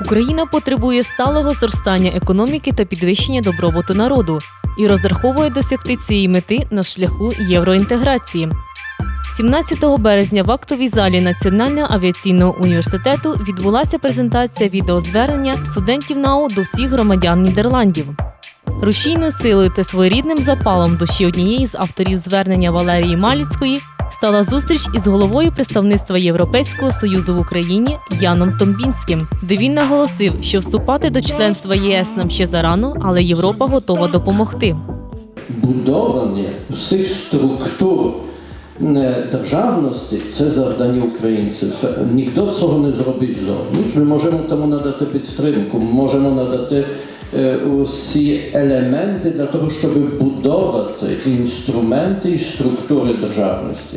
Україна потребує сталого зростання економіки та підвищення добробуту народу і розраховує досягти цієї мети на шляху євроінтеграції. 17 березня в актовій залі Національного авіаційного університету відбулася презентація відеозвернення студентів НАУ до всіх громадян Нідерландів. Рушійною силою та своєрідним запалом душі однієї з авторів звернення Валерії Маліцької стала зустріч із головою представництва Європейського союзу в Україні Яном Томбінським, де він наголосив, що вступати до членства єС нам ще зарано, але Європа готова допомогти. Будовання всіх структур е, державності це завдання українців. Ніхто цього не зробить зовні. Ми можемо тому надати підтримку, можемо надати е, усі елементи для того, щоб будувати інструменти і структури державності.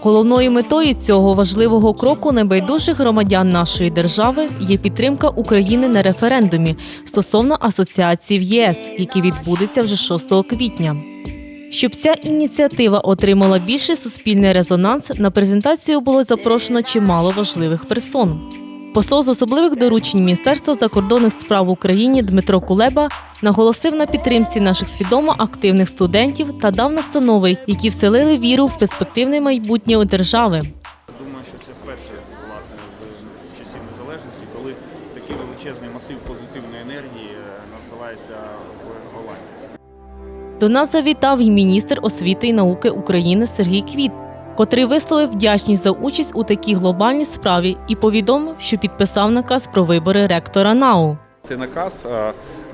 Головною метою цього важливого кроку небайдужих громадян нашої держави є підтримка України на референдумі стосовно асоціації в ЄС, який відбудеться вже 6 квітня. Щоб ця ініціатива отримала більший суспільний резонанс, на презентацію було запрошено чимало важливих персон. Посол з особливих доручень Міністерства закордонних справ в Україні Дмитро Кулеба наголосив на підтримці наших свідомо активних студентів та дав настанови, які вселили віру в перспективне майбутнє держави. Думаю, що це вперше власне в- з часів незалежності, коли такий величезний масив позитивної енергії е, надсилається в Голландію. До нас завітав і міністр освіти і науки України Сергій Квіт, котрий висловив вдячність за участь у такій глобальній справі і повідомив, що підписав наказ про вибори ректора НАУ. Цей наказ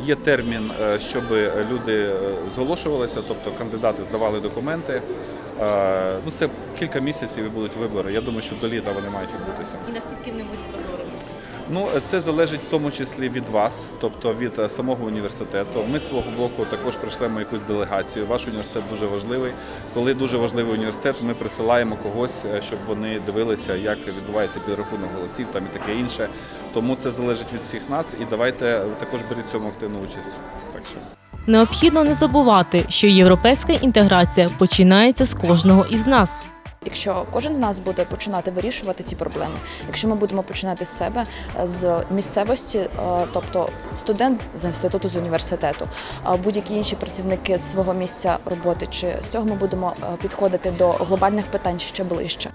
є термін, е, щоб люди е, зголошувалися, тобто кандидати здавали документи. Ну це кілька місяців і будуть вибори. Я думаю, що до літа вони мають відбутися. І наскільки вони будуть? Ну це залежить в тому числі від вас, тобто від е, самого університету. Ми з свого боку також прийшлемо якусь делегацію. Ваш університет дуже важливий. Коли дуже важливий університет, ми присилаємо когось, е, щоб вони дивилися, як відбувається підрахунок голосів там і таке інше. Тому це залежить від всіх нас. І давайте е, також беріть цьому активну участь. Так що. Необхідно не забувати, що європейська інтеграція починається з кожного із нас. Якщо кожен з нас буде починати вирішувати ці проблеми, якщо ми будемо починати з себе, е, з місцевості, е, тобто студент з інституту з університету, будь-які інші працівники з свого місця роботи, чи з цього ми будемо е, підходити до глобальних питань ще ближче.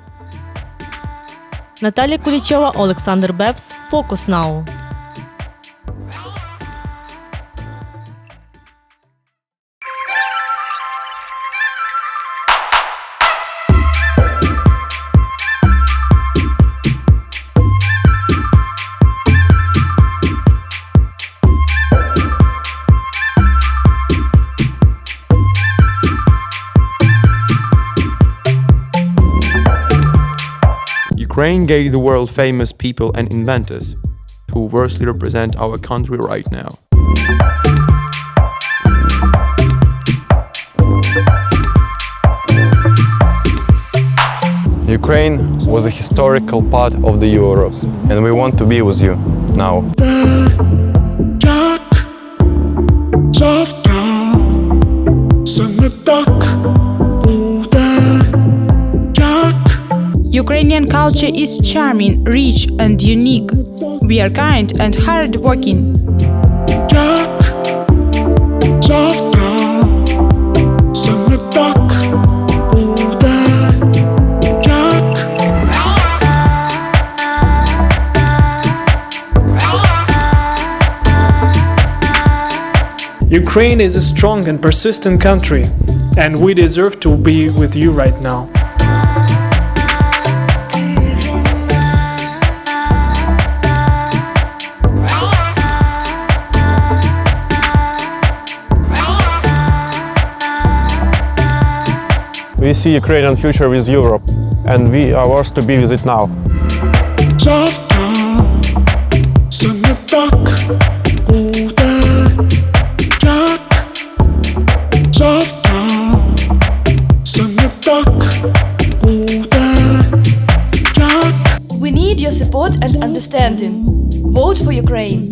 Наталія Кулічова, Олександр Бевс, Фокус Нау. Ukraine gave the world famous people and inventors who worstly represent our country right now. Ukraine was a historical part of the Europe, and we want to be with you now. Dark, soft, culture is charming, rich, and unique. We are kind and hardworking. Ukraine is a strong and persistent country, and we deserve to be with you right now. We see Ukrainian future with Europe, and we are worth to be with it now. We need your support and understanding. Vote for Ukraine.